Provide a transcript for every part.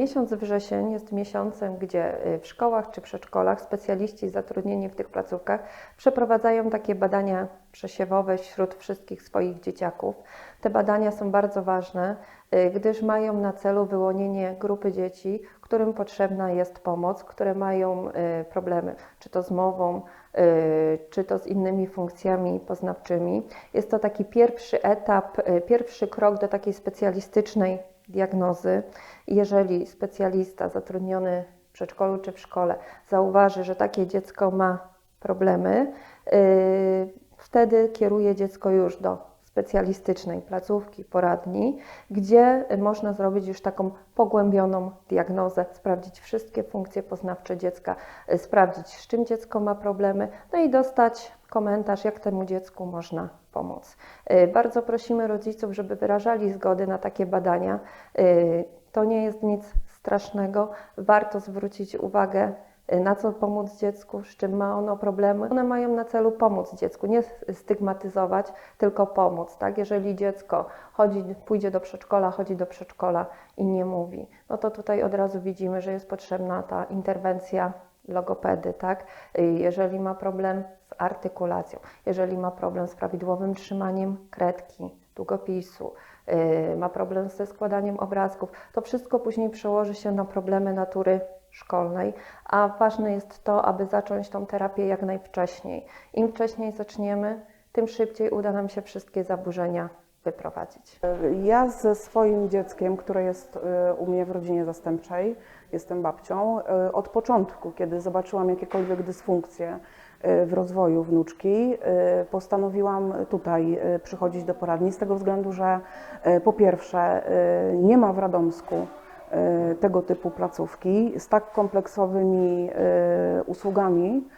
Miesiąc wrzesień jest miesiącem, gdzie y, w szkołach czy przedszkolach specjaliści zatrudnieni w tych placówkach przeprowadzają takie badania przesiewowe wśród wszystkich swoich dzieciaków. Te badania są bardzo ważne, y, gdyż mają na celu wyłonienie grupy dzieci, którym potrzebna jest pomoc, które mają y, problemy, czy to z mową, czy to z innymi funkcjami poznawczymi. Jest to taki pierwszy etap, pierwszy krok do takiej specjalistycznej diagnozy. Jeżeli specjalista zatrudniony w przedszkolu czy w szkole zauważy, że takie dziecko ma problemy, yy, wtedy kieruje dziecko już do specjalistycznej placówki, poradni, gdzie można zrobić już taką pogłębioną diagnozę, sprawdzić wszystkie funkcje poznawcze dziecka, yy, sprawdzić z czym dziecko ma problemy, no i dostać komentarz, jak temu dziecku można pomóc. Yy, Bardzo prosimy rodziców, żeby wyrażali zgody na takie badania. Yy, To nie jest nic strasznego. Warto zwrócić uwagę, yy, na co pomóc dziecku, z czym ma ono problemy. One mają na celu pomóc dziecku, nie stygmatyzować, tylko pomóc. Tak? Jeżeli dziecko chodzi, pójdzie do przedszkola, chodzi do przedszkola i nie mówi, no to tutaj od razu widzimy, że jest potrzebna ta interwencja logopedy, tak? Jeżeli ma problem z artykulacją, jeżeli ma problem z prawidłowym trzymaniem kredki, długopisu, y, ma problem ze składaniem obrazków, to wszystko później przełoży się na problemy natury szkolnej, a ważne jest to, aby zacząć tą terapię jak najwcześniej. Im wcześniej zaczniemy, tym szybciej uda nam się wszystkie zaburzenia wyprowadzić. Ja ze swoim dzieckiem, które jest y, u mnie w rodzinie zastępczej, jestem babcią, y, od początku, kiedy zobaczyłam jakiekolwiek dysfunkcje y, w rozwoju wnuczki, postanowiłam tutaj przychodzić do poradni z tego względu, że po pierwsze nie ma w Radomsku tego typu placówki z tak kompleksowymi usługami.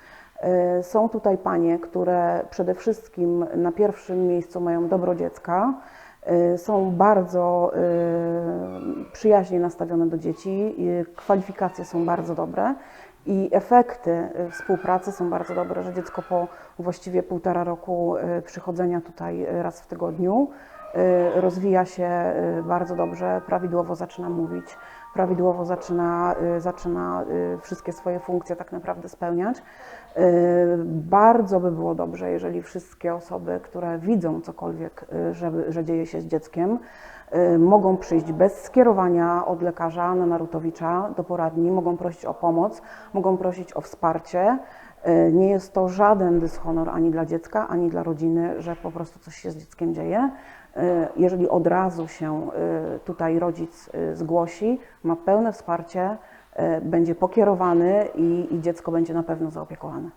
Y, Są tutaj panie, które przede wszystkim na pierwszym miejscu mają dobro dziecka, y, są bardzo y, przyjaźnie nastawione do dzieci, kwalifikacje są bardzo dobre i efekty współpracy są bardzo dobre, że dziecko po właściwie półtora roku przychodzenia tutaj raz w tygodniu rozwija się bardzo dobrze, prawidłowo zaczyna mówić, prawidłowo zaczyna, y, zaczyna y, wszystkie swoje funkcje tak naprawdę spełniać. Y, Bardzo by było dobrze, jeżeli wszystkie osoby, które widzą cokolwiek, że, że dzieje się z dzieckiem, mogą przyjść bez skierowania od lekarza na Narutowicza do poradni, mogą prosić o pomoc, mogą prosić o wsparcie. Y, Nie jest to żaden dyshonor ani dla dziecka, ani dla rodziny, że po prostu coś się z dzieckiem dzieje. Y, Jeżeli od razu się y, tutaj rodzic zgłosi, ma pełne wsparcie, będzie pokierowany i, i dziecko będzie na pewno zaopiekowane.